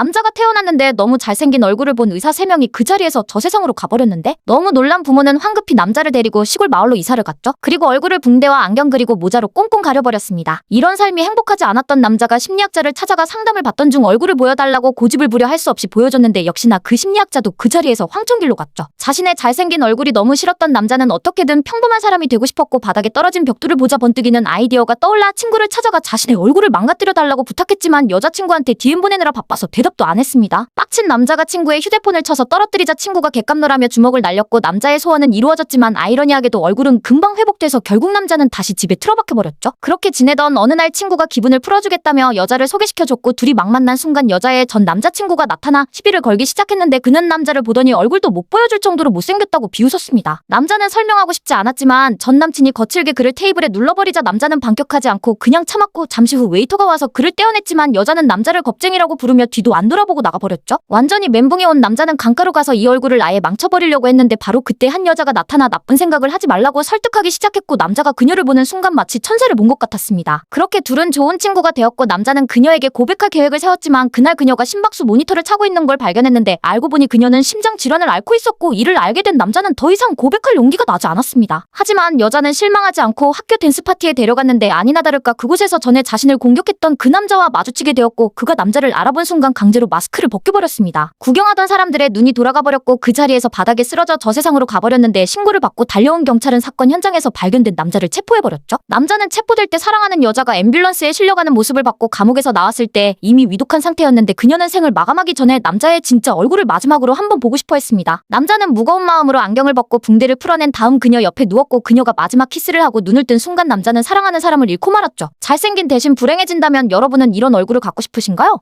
남자가 태어났는데 너무 잘생긴 얼굴을 본 의사 3명이 그 자리에서 저 세상으로 가버렸는데 너무 놀란 부모는 황급히 남자를 데리고 시골 마을로 이사를 갔죠. 그리고 얼굴을 붕대와 안경 그리고 모자로 꽁꽁 가려버렸습니다. 이런 삶이 행복하지 않았던 남자가 심리학자를 찾아가 상담을 받던 중 얼굴을 보여달라고 고집을 부려 할 수 없이 보여줬는데 역시나 그 심리학자도 그 자리에서 황천길로 갔죠. 자신의 잘생긴 얼굴이 너무 싫었던 남자는 어떻게든 평범한 사람이 되고 싶었고 바닥에 떨어진 벽돌을 보자 번뜩이는 아이디어가 떠올라 친구를 찾아가 자신의 얼굴을 망가뜨려 달라고 부탁했지만 여자친구한테 DM 보내느라 바빠서 대답 도 안 했습니다. 빡친 남자가 친구의 휴대폰을 쳐서 떨어뜨리자 친구가 개깜놀하며 주먹을 날렸고 남자의 소원은 이루어졌지만 아이러니하게도 얼굴은 금방 회복돼서 결국 남자는 다시 집에 틀어박혀 버렸죠. 그렇게 지내던 어느 날 친구가 기분을 풀어주겠다며 여자를 소개시켜줬고 둘이 막 만난 순간 여자의 전 남자친구가 나타나 시비를 걸기 시작했는데 그는 남자를 보더니 얼굴도 못 보여줄 정도로 못생겼다고 비웃었습니다. 남자는 설명하고 싶지 않았지만 전 남친이 거칠게 그를 테이블에 눌러버리자 남자는 반격하지 않고 그냥 참았고 잠시 후 웨이터가 와서 그를 떼어냈지만 여자는 남자를 겁쟁이라고 부르며 뒤도 안 돌아보고 나가버렸죠. 완전히 멘붕에 온 남자는 강가로 가서 이 얼굴을 아예 망쳐버리려고 했는데 바로 그때 한 여자가 나타나 나쁜 생각을 하지 말라고 설득하기 시작했고 남자가 그녀를 보는 순간 마치 천사를 본 것 같았습니다. 그렇게 둘은 좋은 친구가 되었고 남자는 그녀에게 고백할 계획을 세웠지만 그날 그녀가 심박수 모니터를 차고 있는 걸 발견했는데 알고 보니 그녀는 심장 질환을 앓고 있었고 이를 알게 된 남자는 더 이상 고백할 용기가 나지 않았습니다. 하지만 여자는 실망하지 않고 학교 댄스 파티에 데려갔는데 아니나 다를까 그곳에서 전에 자신을 공격했던 그 남자와 마주치게 되었고 그가 남자를 알아본 순간 강제로 마스크를 벗겨버렸습니다. 구경하던 사람들의 눈이 돌아가 버렸고 그 자리에서 바닥에 쓰러져 저 세상으로 가버렸는데 신고를 받고 달려온 경찰은 사건 현장에서 발견된 남자를 체포해버렸죠. 남자는 체포될 때 사랑하는 여자가 앰뷸런스에 실려가는 모습을 받고 감옥에서 나왔을 때 이미 위독한 상태였는데 그녀는 생을 마감하기 전에 남자의 진짜 얼굴을 마지막으로 한번 보고 싶어 했습니다. 남자는 무거운 마음으로 안경을 벗고 붕대를 풀어낸 다음 그녀 옆에 누웠고 그녀가 마지막 키스를 하고 눈을 뜬 순간 남자는 사랑하는 사람을 잃고 말았죠. 잘생긴 대신 불행해진다면 여러분은 이런 얼굴을 갖고 싶으신가요?